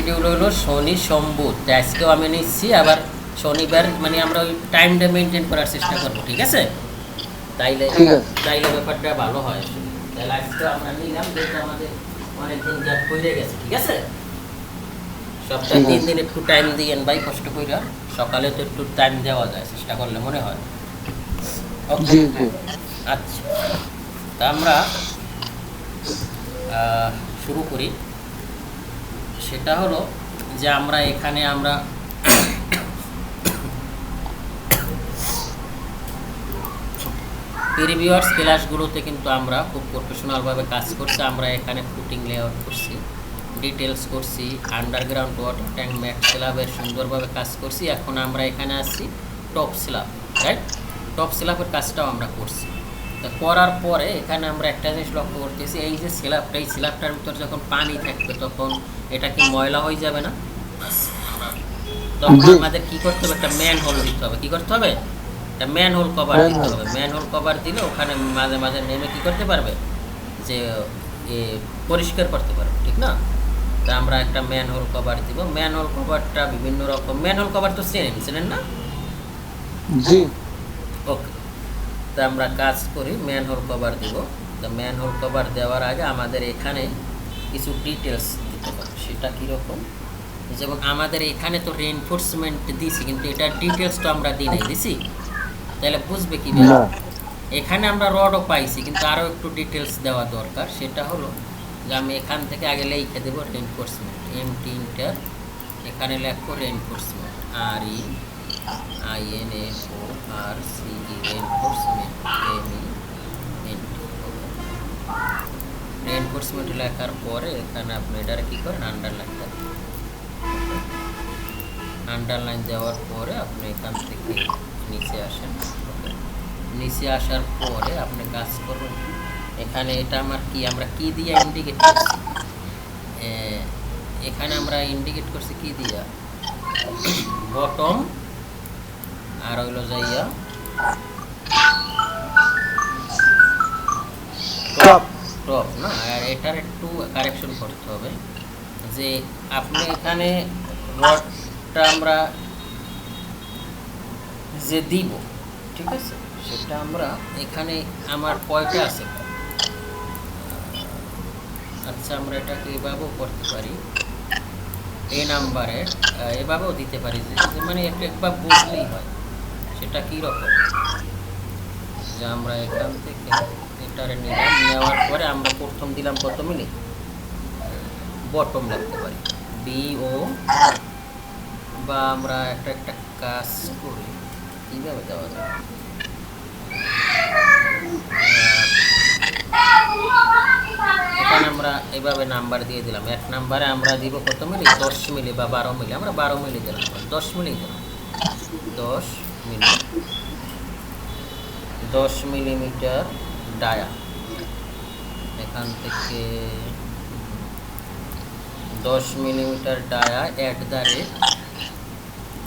Schedule হলো শনি সোমবুধ আজকেও আমি নিচ্ছি আবার শনিবার মানে আমরা ওই টাইমটা মেনটেন করার চেষ্টা করব ঠিক আছে? তাইলে তাইলে ব্যাপারটা ভালো হয়। তাহলে আজকে আমরা নিলাম যেহেতু আমাদের অনেকদিন গ্যাপ হয়ে গেছে ঠিক আছে? সপ্তাহে তিন দিন একটু টাইম দিয়েন ভাই কষ্ট কইরা। সকালে তো একটু টাইম দেওয়া যায় চেষ্টা করলে মনে হয়। আচ্ছা। তা আমরা শুরু করি। সেটা হলো যে আমরা এখানে আমরা প্রিভিয়াস ক্লাসগুলোতে কিন্তু আমরা খুব প্রফেশনালভাবে কাজ করছি। আমরা এখানে ফুটিং লেআউট করছি ডিটেলস করছি আন্ডারগ্রাউন্ড ওয়াটার ট্যাঙ্ক ম্যাট স্ল্যাবের সুন্দরভাবে কাজ করছি। এখন আমরা এখানে আসছি টপ স্ল্যাব রাইট টপ স্ল্যাবের কাজটাও আমরা করছি। তো করার পরে এখানে আমরা একটা জিনিস লক্ষ্য করতেছি, এই যে স্ল্যাবটা এই স্ল্যাবটার ভিতর যখন পানি থাকবে তখন এটা কি ময়লা হয়ে যাবে না? তখন আমাদের কি করতে হবে? একটা ম্যান হোল দিতে হবে। কি করতে হবে? একটা ম্যান হোল কভার দিতে হবে। ম্যান হোল কভার দিলে ওখানে মাঝে মাঝে নেমে কি করতে পারবে? যে এ, পরিষ্কার করতে পারবে ঠিক না? তা আমরা একটা ম্যান হোল কভার দিব। ম্যান হোল কভারটা বিভিন্ন রকম ম্যান হোল কভার তো চেনেন চেনেন না? জি। ওকে। তা আমরা কাজ করি ম্যান হোল কভার দিব। তা ম্যান হোল কভার দেওয়ার আগে আমাদের এখানে কিছু ডিটেলস সেটা কীরকম? যেমন আমাদের এখানে তো রেনফোর্সমেন্ট দিছি কিন্তু এটার ডিটেলস তো আমরা দিই নাই দিছি? তাহলে বুঝবে না। কীভাবে এখানে আমরা রডও পাইছি কিন্তু আরও একটু ডিটেলস দেওয়া দরকার। সেটা হলো যে আমি এখান থেকে আগে লিখে দেবো রেনফোর্সমেন্ট এম টি ইন্টার এখানে লিখব reinforcement R E I N F O R C E reinforcement M E N T reinforcement লেখার পরে এখানে আপনি এটারে কী করেন? আন্ডারলাইন দেন। আন্ডারলাইন দেওয়ার পরে আপনি এখান থেকে নিচে আসেন? নিচে আসার পরে আপনি কাজ করুন এখানে এটা আমার কি? আমরা কি দিয়ে ইন্ডিকেট করছি? এখানে আমরা ইন্ডিকেট করছি কি দিয়া? বটম আর হইল যাইয়া টপ না? আর এটার একটু কারেকশন করতে হবে যে আপনি এখানে রডটা আমরা যে দিব, ঠিক আছে? সেটা আমরা এখানে আমার কয়টা আছে? আচ্ছা আমরা এটাকে এভাবেও করতে পারি। এ নাম্বারে এভাবেও দিতে পারি যে মানে একটু একবার বুঝলেই হয় সেটা কী রকম যে আমরা এখান থেকে এটারে নিলাম নেওয়ার পরে আমরা প্রথম দিলাম কত মিনিট বটম লিখতে পারি। বি ও বা আমরা একটা একটা কাজ করি। কীভাবে দেওয়া যায়? আমরা এভাবে নাম্বার দিয়ে দিলাম। এক নাম্বারে আমরা দিব কত মিলি দশ মিলি বা বারো মিলি। আমরা বারো মিলি দিলাম। দশ মিলি দিলাম। দশ মিলি। দশ মিলিমিটার ডায়া এখান থেকে দশ millimetre dia at the rate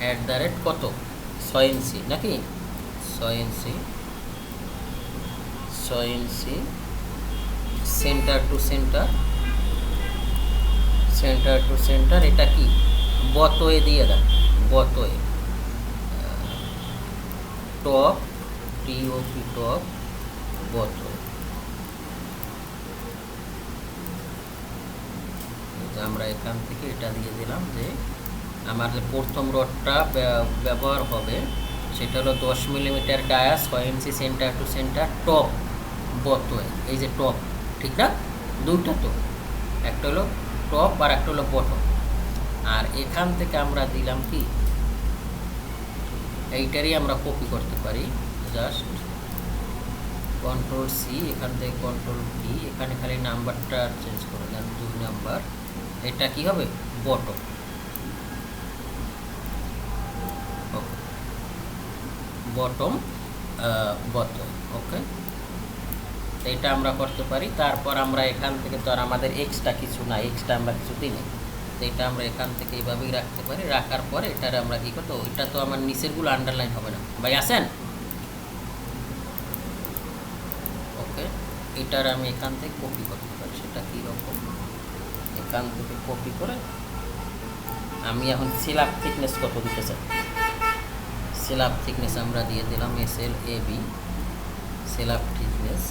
at the rate কত? ছয় ইঞ্চি, নাকি? ছয় ইঞ্চি ছয় ইঞ্চি centre to centre centre to centre এটা কি? বতয়ে দিয়ে দেন, বতয়ে। টপ টিওপি টপ বতয়ে যে আমরা এখান থেকে এটা দিয়ে দিলাম যে আমার যে প্রথম রডটা ব্য- ব্যবহার হবে, সেটা হলো দশ মিলিমিটার ডায়া ছয় ইঞ্চি সেন্টার টু সেন্টার টপ বতয়ে এই যে টপ, ঠিক না? দুইটা তো, একটা হলো টপ আর একটা হলো বটম। আর এখান থেকে আমরা দিলাম কি? এইটারই আমরা কপি করতে পারি জাস্ট কন্ট্রোল সি এখান থেকে কন্ট্রোল ভি এখানে খালি নাম্বারটা চেঞ্জ করে দেন, দুই নাম্বার এটা কি হবে? বটম বটম বটম ওকে এটা আমরা করতে পারি। তারপর আমরা এখান থেকে তো আর আমাদের এক্সট্রা কিছু না এক্সট্রা আমরা কিছু দিই না তো এটা আমরা এখান থেকে এইভাবেই রাখতে পারি। রাখার পরে এটার আমরা কী করতো এটা তো আমার নিচেরগুলো আন্ডারলাইন হবে না। ভাই, আসেন? ওকে এটার আমি এখান থেকে কপি করতে পারি। সেটা কীরকম? এখান থেকে কপি করে আমি এখন সিলাপ থিকনেস কত দিতে চাই? সিলাপ থিকনেস আমরা দিয়ে দিলাম S L A B slab thickness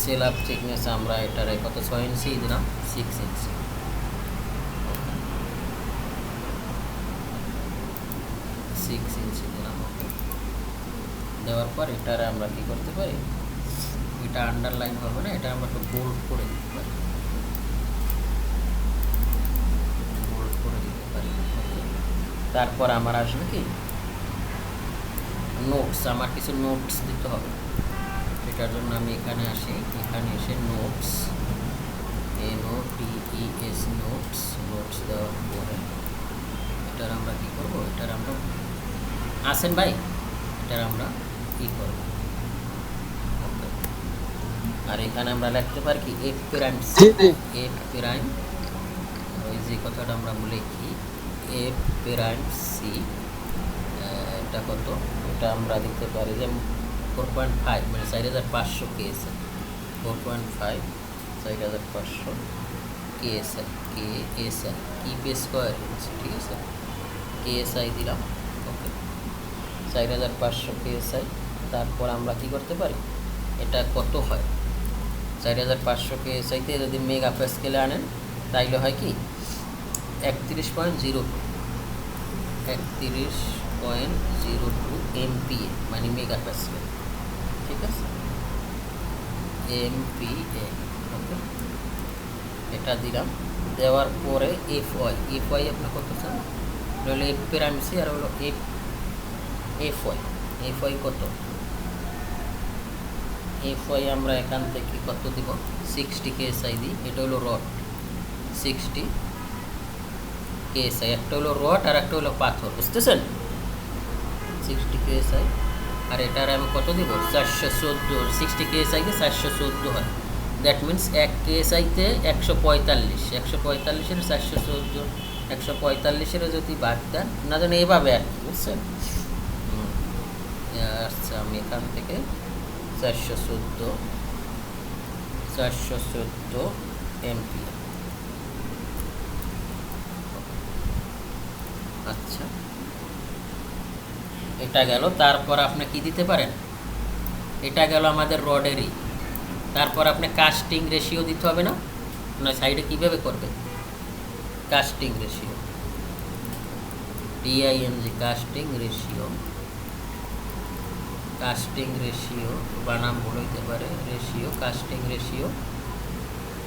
slab thickness আমরা এটারে কত? ছয় ইঞ্চি দিলাম সিক্স ইঞ্চি। সিক্স ইঞ্চি দিলাম দেওয়ার পর এটারে আমরা কি করতে পারি? এটা আন্ডারলাইন হবে না, এটা আমরা একটু বোল্ড করে দিতে পারি। বোল্ড করে দিতে পারি তারপর আমার আসবে কি? নোটস আমার কিছু নোটস দিতে হবে। সেটার জন্য আমি এখানে আসি, এখানে এসে notes N O E S notes notes দেওয়ার পরে এটার আমরা কি করব? এটার আমরা আসেন ভাই, এটার আমরা কী করব. আর এখানে আমরা লিখতে পারি কি F prime C F prime ওই যে কথাটা আমরা লিখি এফ প্রাইম সি এটা কত? এটা আমরা দিতে পারি যে ফোর পয়েন্ট ফাইভ মানে চার হাজার পাঁচশো কেএসএল ফোর পয়েন্ট ফাইভ চার হাজার পাঁচশো কেএসএল কে এস এল কি পে স্কোয়ার ঠিক আছে কেএসআই দিলাম ওকে চার হাজার পাঁচশো কেএসআই তারপর আমরা কি করতে পারি? এটা কত হয়? চার হাজার পাঁচশো কেএসআইতে যদি মেগা স্কেলে আনেন, তাইলে হয় কি? একত্রিশ পয়েন্ট জিরো টু। একত্রিশ পয়েন্ট জিরো টু এমপিএ মানে মেগা প্যাসকেল। ঠিক আছে? MPa okay? এটা দিলাম। দেওয়ার পরে এফ ওয়াই এফ ওয়াই আপনার কত চান হলো এফ প্যারামিসি আর হলো F F Y F Y কত? এফ ওয়াই আমরা এখান থেকে কত দিব? সিক্সটি কেএসআই দিই এটা হলো রড সিক্সটি কেএসআই একটা হলো রড আর একটা হলো পাথর, বুঝতেছেন? সিক্সটি কেএসআই আর এটার আমি কত দিব? চারশো চোদ্দ সিক্সটি কে কেএসআইকে চারশো চোদ্দ হয়। দ্যাট মিন্স এক কেএসআইতে একশো পঁয়তাল্লিশ, একশো পঁয়তাল্লিশের চারশো চোদ্দ, একশো পঁয়তাল্লিশের যদি বাদ দেন, না জানি এভাবে আর কি, বুঝছেন। আচ্ছা আমি এখান থেকে চারশো চোদ্দ চারশো চোদ্দ এমপি আচ্ছা। এটা গেল, তারপর আপনি কি দিতে পারেন? এটা গেল আমাদের রডেরই। তারপর আপনি কাস্টিং রেশিও দিতে হবে না? না, সাইডে কীভাবে করবে? Casting ratio. ডিআইএনজি casting ratio. Casting ratio বানাম ভুল হইতে পারে রেশিও কাস্টিং রেশিও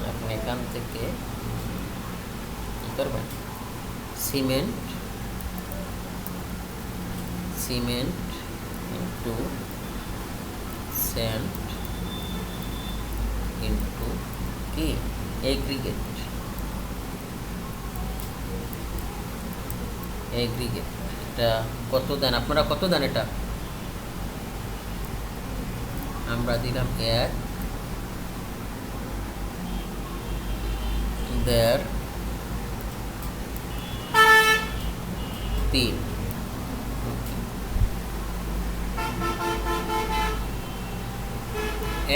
আপনি এখান থেকে কী করবেন? Cement cement into sand into কি এগ্রিগেট এগ্রিগেট এটা কত দেন? আপনারা কত দেন এটা? আমরা দিলাম এক, দেড়, তিন।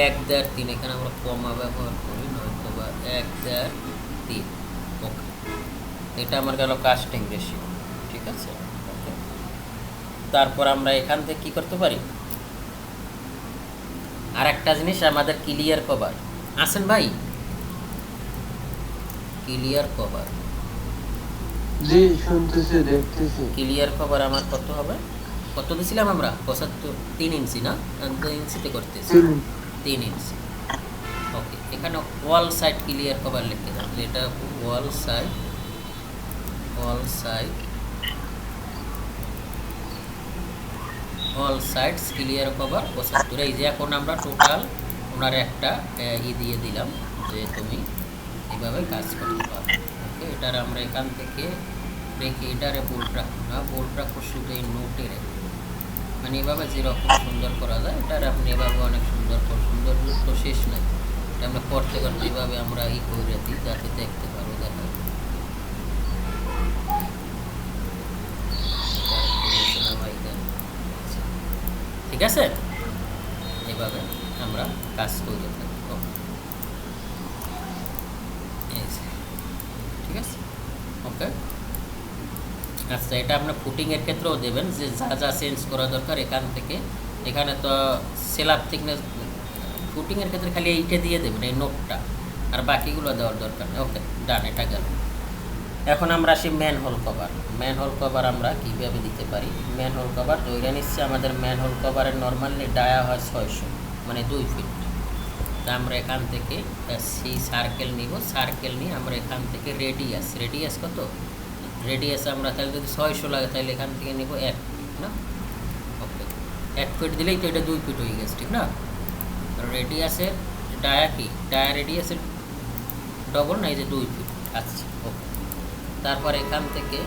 এক, দেড়, তিন, এখানে আমরা কমা ব্যবহার করি, নয়তো বা এক, দেড়, তিন। ওকে। এটা আমার গেল কাস্টিং রেশিও ঠিক আছে? তারপর আমরা এখান থেকে কি করতে পারি? আর একটা জিনিস আমাদের ক্লিয়ার কভার আসেন ভাই। ক্লিয়ার কভার জি শুনতেছি দেখতেছি। ক্লিয়ার কভার আমার কত হবে? কত দিয়েছিলাম আমরা? পঁচাত্তর তিন ইঞ্চি না? দুই ইঞ্চিতে করতেছি। তিন ইঞ্চি। ওকে এখানে ওয়াল সাইড ক্লিয়ার কভার লিখে দাও এটা wall side wall side all sides clear cover পঁচাত্তর এই যে এখন আমরা টোটাল ওনার একটা ই দিয়ে দিলাম যে তুমি এইভাবে কাজ করতে পারো। ওকে এটার আমরা এখান থেকে রেখে এটারে বোল্ট রাখব না। বোল্ট রাখব শুধু এই নোটে রেখে। মানে এভাবে যেরকম সুন্দর করা যায়, এটার আপনি এভাবে অনেক সুন্দর কর সুন্দর তো শেষ নাই। এটা আমরা করতে করতে এভাবে আমরা ই করে দিই, যাতে দেখতে পারো। ঠিক আছে? এভাবে আমরা কাজ করতে থাকব ঠিক আছে? ওকে। আচ্ছা এটা আপনার ফুটিংয়ের ক্ষেত্রেও দেবেন যে যা যা চেঞ্জ করা দরকার এখান থেকে। এখানে তো সেলাপ থিকনেস ফুটিংয়ের ক্ষেত্রে খালি এইটা দিয়ে দেবেন, এই নোটটা আর বাকিগুলো দেওয়ার দরকার ওকে ডান এটা গেল। এখন আমরা আসি man whole cover man whole cover আমরা কীভাবে দিতে পারি? ম্যান হোল কভার ধরে নিচ্ছে, আমাদের ম্যান হোল কভারের নর্মালি ডায়া হয় ছয়শো মানে দুই ফিট তা আমরা এখান থেকে সেই সার্কেল নিব সার্কেল নিয়ে আমরা এখান থেকে রেডিয়াস রেডিয়াস কত? রেডিয়াস আমরা তাহলে যদি ছয়শো লাগে, তাহলে এখান থেকে নিব এক ফিট না? ওকে এক ফিট দিলেই তো এটা দুই ফিট হয়ে গেছে, ঠিক না? রেডিয়াসের ডায়া কি? ডায়া রেডিয়াসের ডবল না, এই যে দুই ফিট আচ্ছা ওকে তারপর এখান থেকে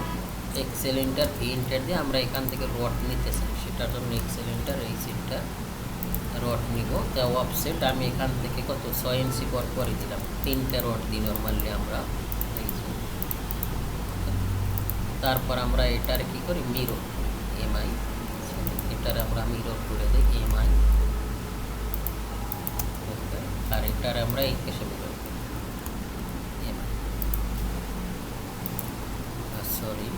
এক্সেলেন্টার ভি ইন্টার দিয়ে আমরা এখান থেকে রড নিতে চাই সেটার জন্য এক্সেলেন্টার এই সিটটা রড নিব। তা অফসেট আমি এখান থেকে কত? ছয় ইঞ্চি পর পরে দিলাম। তিনটা রড দিই নর্মালি আমরা। তারপর আমরা এটার কি করি? মিরর এমআই এটার আমরা মিরর করে দিই এমআই আর এটার আমরা এই কেসে মিরর এমআই সরি।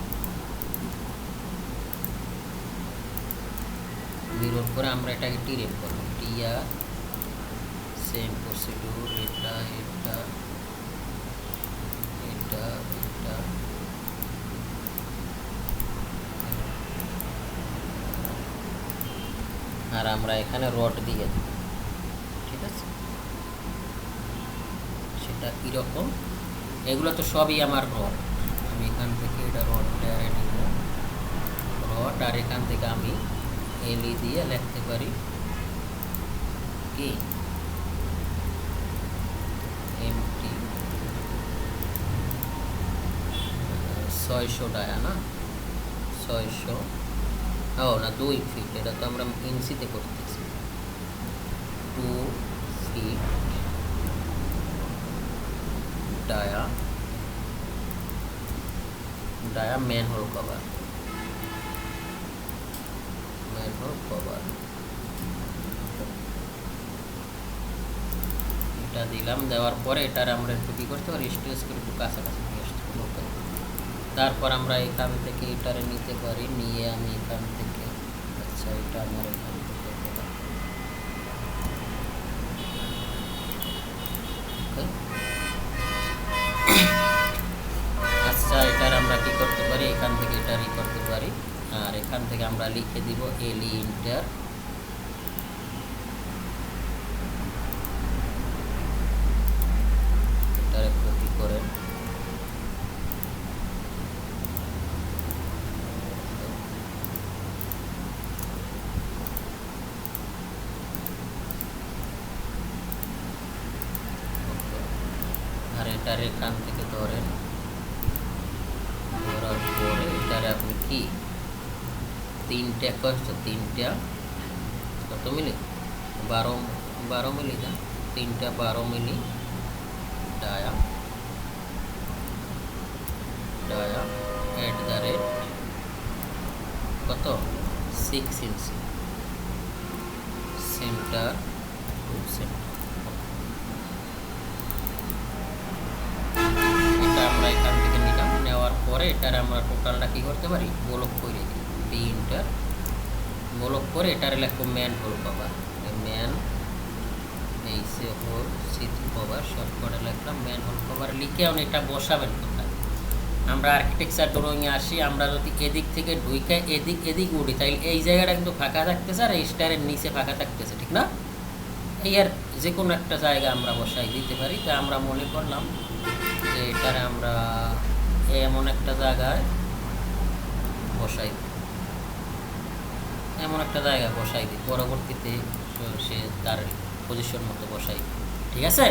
মিরর করে আমরা এটাকে টিরেট করব। টিয়া সেম প্রসিডিউর এটা এটা এটা এটা। আর আমরা এখানে রড দিয়ে দেব। ঠিক আছে? সেটা কীরকম? এগুলো তো সবই আমার রড এটা রড নিব। রড আর এখান থেকে আমি এলই দিয়ে লিখতে পারি কি এমটি ছয়শো ডায়া, না? ছয়শো। ও, না, দুই ফিট এটা তো আমরা ইঞ্চিতে করতেছি। Two feet dia. Dia manhole cover manhole cover এটা দিলাম, দেওয়ার পরে এটার আমরা একটু কী করতে পারি? স্ট্রেস করে একটু কাছাকাছি নিয়ে. তারপর আমরা এখান থেকে এটারে নিতে পারি নিয়ে আমি এখান থেকে আচ্ছা এটা আমার থেকে দিলাম। Okay. আচ্ছা এটার আমরা কি করতে পারি থেকে করতে পারি। আর এখান থেকে আমরা লিখে দিব এলি ইন্টার এটারে কপি করে আর এটার এখান থেকে ধরেন ধরার পরে এটারে আপনি কি তিনটা কষ্ট তিনটা কত মিলি বারো বারো মিলি না তিনটা বারো milli dia dia at the rate কত সিক্স ইঞ্চি সেন্টার টু সেন্টার পরে এটার আমরা টোটালটা কী করতে পারি? ব্লক করে বি ইন্টার ব্লক করে এটার লেখো ম্যান হোল কভার ম্যান এই সে হোল সিথি কভার শর্ট লিখলাম ম্যান হোল কভার লিখে আপনি এটা বসাবেন কোথায়? আমরা আর্কিটেকচার ড্রয়িংয়ে আসি, আমরা যদি এদিক থেকে ঢুইকে এদিক এদিক উঠি তাহলে এই জায়গাটা কিন্তু ফাঁকা থাকতেছে আর এই স্টারের নিচে ফাঁকা থাকতেছে, ঠিক না? এই আর যে কোনো একটা জায়গা আমরা বসাই দিতে পারি। তা আমরা মনে করলাম যে এটারে আমরা এমন একটা জায়গায় বসাই এমন একটা জায়গায় বসাই দিই, পরবর্তীতে সে- তার পজিশন মতো বসাই ঠিক আছে?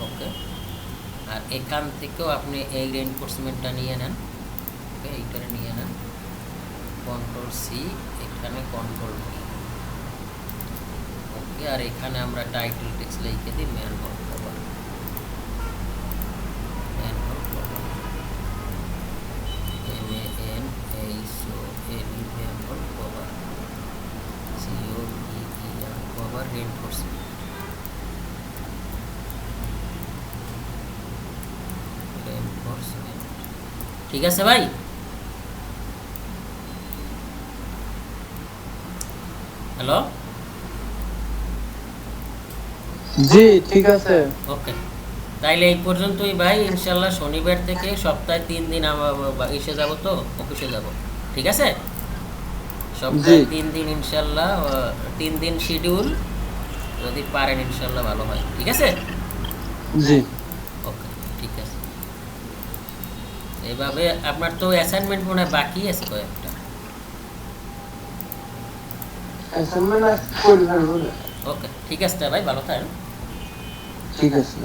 ওকে আর এখান থেকেও আপনি এই রেনফোর্সমেন্টটা নিয়ে নেন। ওকে এইটারে নিয়ে নেন। কন্ট্রোল সি এখানে কন্ট্রোল ভি ওকে আর এখানে আমরা টাইটেল টেক্সট লিখে দিই manhole cover manhole cover M A N H O L E manhole cover C O V E R cover reinforcement reinforcement ঠিক আছে ভাই? হ্যালো জি ঠিক আছে। ওকে তাইলে এই পর্যন্তই ভাই ইনশাল্লাহ শনিবার থেকে সপ্তাহে তিন দিন আমার এসে যাব তো অফিসে যাব। ঠিক আছে? সপ্তাহে তিন দিন ইনশাল্লাহ তিন দিন শিডিউল যদি পারেন ইনশাল্লাহ ভালো হয়। ঠিক আছে? জি ওকে ঠিক আছে এইভাবে আপনার তো অ্যাসাইনমেন্ট মনে হয় বাকি আছে কয়েকটা। ওকে ঠিক আছে ভাই ভালো থাকেন ঠিক আছে